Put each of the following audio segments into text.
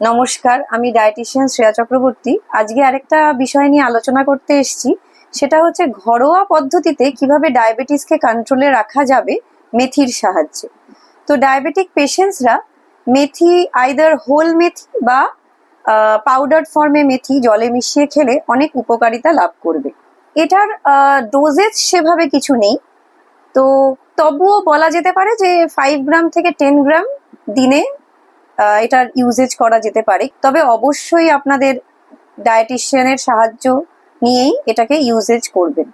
নমস্কার, আমি ডায়েটিশিয়ান শ্রেয়া চক্রবর্তী। আজকে আরেকটা বিষয় নিয়ে আলোচনা করতে এসেছি। সেটা হচ্ছে ঘরোয়া পদ্ধতিতে কীভাবে ডায়াবেটিসকে কন্ট্রোলে রাখা যাবে মেথির সাহায্যে। তো ডায়াবেটিক পেশেন্টসরা মেথি আইদার হোল মেথি বা পাউডার ফর্মে মেথি জলে মিশিয়ে খেলে অনেক উপকারিতা লাভ করবে। এটার ডোজেজ সেভাবে কিছু নেই। তো তবুও বলা যেতে পারে যে ফাইভ গ্রাম থেকে টেন গ্রাম দিনে এটার ইউজেজ করা যেতে পারে। তবে অবশ্যই আপনাদের ডায়েটিশিয়ানের সাহায্য নিয়েই এটাকে ইউজেজ করবেন।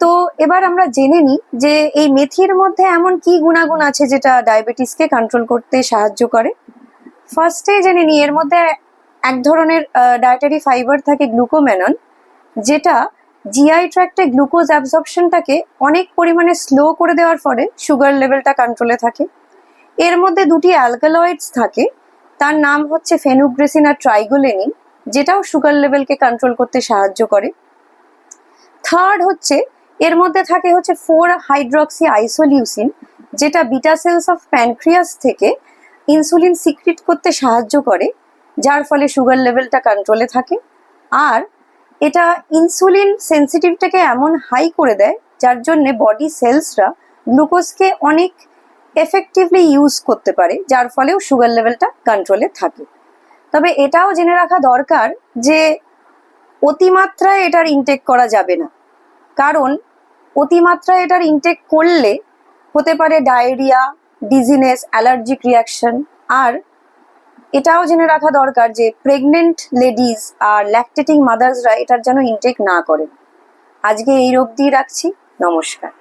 তো এবার আমরা জেনে নিই যে এই মেথির মধ্যে এমন কি গুণাগুণ আছে যেটা ডায়াবেটিসকে কন্ট্রোল করতে সাহায্য করে। ফার্স্টে জেনে নিই, এর মধ্যে এক ধরনের ডায়েটারি ফাইবার থাকে গ্লুকোম্যানন যেটা জিআই ট্র্যাক্টে গ্লুকোজ অ্যাবজর্পশনটাকে অনেক পরিমাণে স্লো করে দেওয়ার ফলে সুগার লেভেলটা কন্ট্রোলে থাকে। এর মধ্যে দুটি অ্যালকালয়েডস থাকে। তার নাম হচ্ছে ফেনুগ্রেসিন আর ট্রাইগোলেনিন, যেটাও সুগার লেভেলকে কন্ট্রোল করতে সাহায্য করে। থার্ড হচ্ছে, এর মধ্যে থাকে হচ্ছে ফোর হাইড্রক্সি আইসোলিউসিন যেটা বিটা সেলস অফ প্যানক্রিয়াস থেকে ইনসুলিন সিক্রিট করতে সাহায্য করে, যার ফলে সুগার লেভেলটা কন্ট্রোলে থাকে। আর এটা ইনসুলিন সেন্সিটিভটাকে এমন হাই করে দেয়, যার জন্য বডি সেলসরা গ্লুকোজকে অনেক এফেক্টিভলি ইউজ করতে পারে, যার ফলেও সুগার লেভেলটা কন্ট্রোলে থাকে। তবে এটাও জেনে রাখা দরকার যে অতিমাত্রায় এটার ইনটেক করা যাবে না। কারণ অতিমাত্রায় এটার ইনটেক করলে হতে পারে ডায়রিয়া ডিজিনেস অ্যালার্জিক রিয়াকশন আর এটাও জেনে রাখা দরকার যে প্রেগনেন্ট লেডিজ আর ল্যাকটেটিং মাদার্সরা এটার যেন ইনটেক না করেন। আজকে এই অবধি রাখছি। নমস্কার।